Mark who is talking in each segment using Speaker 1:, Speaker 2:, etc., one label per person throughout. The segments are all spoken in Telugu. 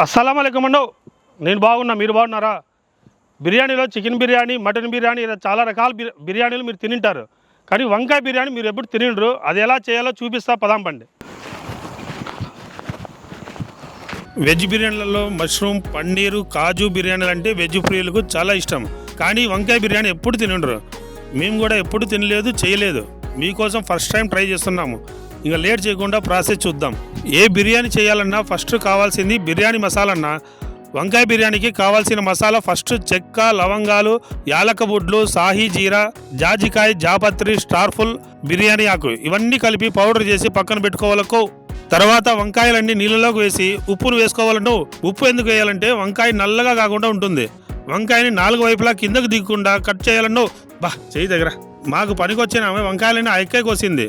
Speaker 1: అస్సలం అయికం అండవు నేను బాగున్నా మీరు బాగున్నారా? బిర్యానీలో చికెన్ బిర్యానీ మటన్ బిర్యానీ ఇలా చాలా రకాల బిర్యానీలు మీరు తినింటారు. కానీ వంకాయ బిర్యానీ మీరు ఎప్పుడు తినిండ్రు? అది ఎలా చేయాలో చూపిస్తా పదాం పండి. వెజ్ బిర్యానీలలో మష్రూమ్ పన్నీరు కాజు బిర్యానీలు అంటే వెజ్ ప్రియులకు చాలా ఇష్టం. కానీ వంకాయ బిర్యానీ ఎప్పుడు తినిండ్రు? మేము కూడా ఎప్పుడు తినలేదు చేయలేదు. మీకోసం ఫస్ట్ టైం ట్రై చేస్తున్నాము. ఇక లేట్ చేయకుండా ప్రాసెస్ చూద్దాం. ఏ బిర్యానీ చేయాలన్నా ఫస్ట్ కావాల్సింది బిర్యానీ మసాలన్నా. వంకాయ బిర్యానీకి కావాల్సిన మసాలా ఫస్ట్ చెక్క లవంగాలు యాలక బుడ్లు సాహీ జీరా జాజికాయ జాపత్రి స్టార్ఫుల్ బిర్యానీ ఆకు ఇవన్నీ కలిపి పౌడర్ చేసి పక్కన పెట్టుకోవాలకు. తర్వాత వంకాయలన్నీ నీళ్ళలోకి వేసి ఉప్పును వేసుకోవాలను ఉప్పు ఎందుకు వేయాలంటే వంకాయ నల్లగా కాకుండా ఉంటుంది. వంకాయని నాలుగు వైపులా కిందకు దిగకుండా కట్ చేయాలను బా చేయి దగ్గర. మాకు పనికొచ్చిన ఆమె వంకాయలని ఆ ఎక్కే కోసింది.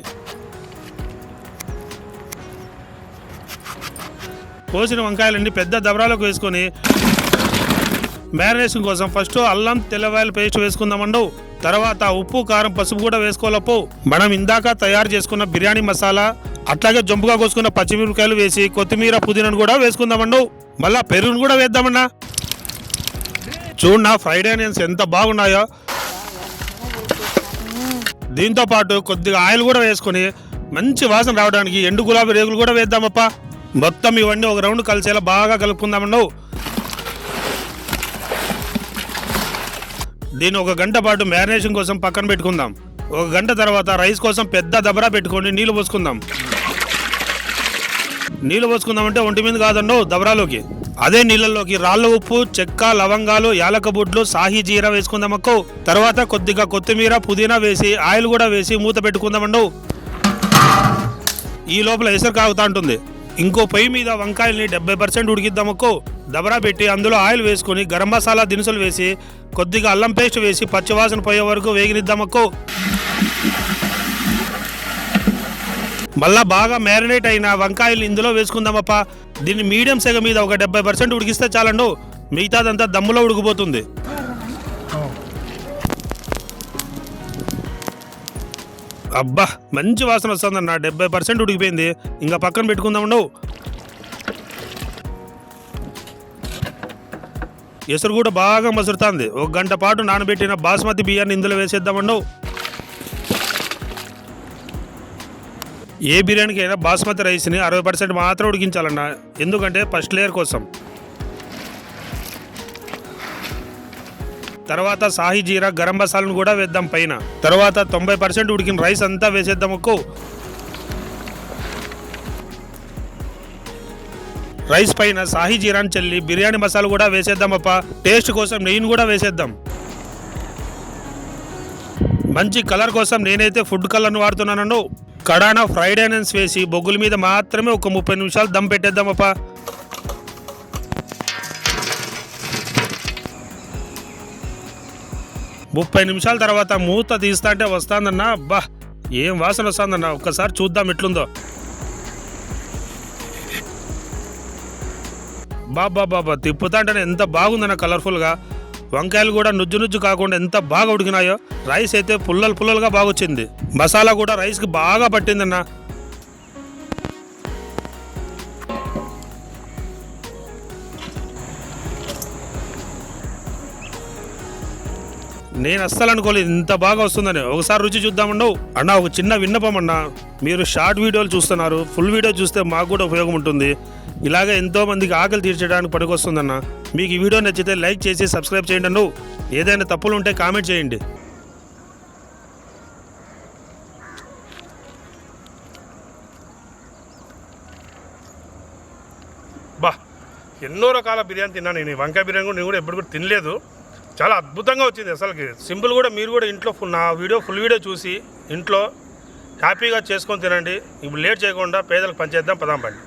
Speaker 1: కోసిన వంకాయలన్నీ పెద్ద దబరాలకు వేసుకొని మ్యారినేషన్ కోసం ఫస్ట్ అల్లం తెల్లవాయల పేస్ట్ వేసుకుందామండవు తర్వాత ఉప్పు కారం పసుపు కూడా వేసుకోలేపు మనం ఇందాక తయారు చేసుకున్న బిర్యానీ మసాలా అట్లాగే జంపుగా కోసుకున్న పచ్చిమిరపకాయలు వేసి కొత్తిమీర పుదీనాను కూడా వేసుకుందామండు. మళ్ళా పెరుగును కూడా వేద్దామన్నా. చూడన్నా ఫ్రైడ్ ఆనియన్స్ ఎంత బాగున్నాయో. దీంతో పాటు కొద్దిగా ఆయిల్ కూడా వేసుకొని మంచి వాసన రావడానికి ఎండు గులాబీ రేగులు కూడా వేద్దామప్పా. మొత్తం ఇవన్నీ ఒక రౌండ్ కలిసేలా బాగా కలుపుకుందామండు దీన్ని ఒక గంట పాటు మ్యారినేషన్ కోసం పక్కన పెట్టుకుందాం. ఒక గంట తర్వాత రైస్ కోసం పెద్ద దబరా పెట్టుకొని నీళ్ళు పోసుకుందాం. నీళ్ళు పోసుకుందామంటే ఒంటి మీద కాదండో దబరాలోకి. అదే నీళ్ళలోకి రాళ్ళ ఉప్పు చెక్క లవంగాలు యాలక బుడ్లు సాహీ జీరా వేసుకుందాం అక్కో. తర్వాత కొద్దిగా కొత్తిమీర పుదీనా వేసి ఆయిల్ కూడా వేసి మూత పెట్టుకుందామండు ఈ లోపల ఎసరు కాగుతా ఉంటుంది. ఇంకో పొయ్యి మీద వంకాయల్ని డెబ్బై పర్సెంట్ ఉడికిద్దామక్కో దబరా పెట్టి అందులో ఆయిల్ వేసుకొని గరం మసాలా దినుసులు వేసి కొద్దిగా అల్లం పేస్ట్ వేసి పచ్చివాసన పోయే వరకు వేగినిద్దామక్కో. మళ్ళా బాగా మ్యారినేట్ అయిన వంకాయలు ఇందులో వేసుకుందామప్ప. దీన్ని మీడియం సెగ మీద ఒక డెబ్బై పర్సెంట్ ఉడికిస్తే చాలండు మిగతాదంతా దమ్ములో ఉడికిపోతుంది. అబ్బా మంచి వాసన వస్తుందన్న డెబ్బై పర్సెంట్ ఉడికిపోయింది. ఇంకా పక్కన పెట్టుకుందాం ఉండవు. ఎసురు కూడా బాగా మసురుతుంది. ఒక గంట పాటు నానబెట్టిన బాస్మతి బియ్యాన్ని ఇందులో వేసేద్దామండవు ఏ బిర్యానీకి అయినా బాస్మతి రైస్ని అరవై పర్సెంట్ మాత్రం ఉడికించాలన్న. ఎందుకంటే ఫస్ట్ లేయర్ కోసం. తర్వాత సాహి జీరా గరం మసాలను కూడా వేద్దాం పైన. తర్వాత తొంభై పర్సెంట్ ఉడికిన రైస్ అంతా వేసేద్దాం ఒక్కో రైస్ పైన సాహి జీరాని చల్లి బిర్యానీ మసాలా కూడా వేసేద్దాం అప్ప. టేస్ట్ కోసం నెయ్యిని కూడా వేసేద్దాం. మంచి కలర్ కోసం నేనైతే ఫుడ్ కలర్ను వాడుతున్నాను కడానా ఫ్రైడ్ ఆనియన్స్ వేసి బొగ్గుల మీద మాత్రమే ఒక ముప్పై నిమిషాలు దమ్ పెట్టేద్దాం అప్ప. ముప్పై నిమిషాల తర్వాత మూత తీస్తా అంటే వస్తాందన్నా. అబ్బా ఏం వాసన వస్తుందన్నా? ఒక్కసారి చూద్దాం ఎట్లుందో. బాబా బాబా తిప్పుతా అంటేనే ఎంత బాగుందన్న కలర్ఫుల్గా. వంకాయలు కూడా నుజ్జు నుజ్జు కాకుండా ఎంత బాగా ఉడికినాయో. రైస్ అయితే పుల్లలు పుల్లలుగా బాగా వచ్చింది మసాలా కూడా రైస్కి బాగా పట్టిందన్న. నేను అస్సలు అనుకోలేదు ఇంత బాగా వస్తుందని. ఒకసారి రుచి చూద్దామండవు అన్న ఒక చిన్న విన్నపం అన్న. మీరు షార్ట్ వీడియోలు చూస్తున్నారు ఫుల్ వీడియో చూస్తే మాకు కూడా ఉపయోగం ఉంటుంది. ఇలాగే ఎంతో మందికి ఆకలి తీర్చడానికి పనికొస్తుందన్న. మీకు ఈ వీడియో నచ్చితే లైక్ చేసి సబ్స్క్రైబ్ చేయండి అన్ను ఏదైనా తప్పులు ఉంటే కామెంట్ చేయండి. బా ఎన్నో రకాల బిర్యానీ తిన్నాను నేను. వంకాయ బిర్యానీ కూడా నేను కూడా ఎప్పుడు కూడా తినలేదు. చాలా అద్భుతంగా వచ్చింది అసలుకి. సింపుల్ కూడా మీరు కూడా ఇంట్లో ఫుల్ నా వీడియో ఫుల్ వీడియో చూసి ఇంట్లో హ్యాపీగా చేసుకొని తినండి. ఇప్పుడు లేట్ చేయకుండా పేదలకు పనిచేద్దాం పదాం పండి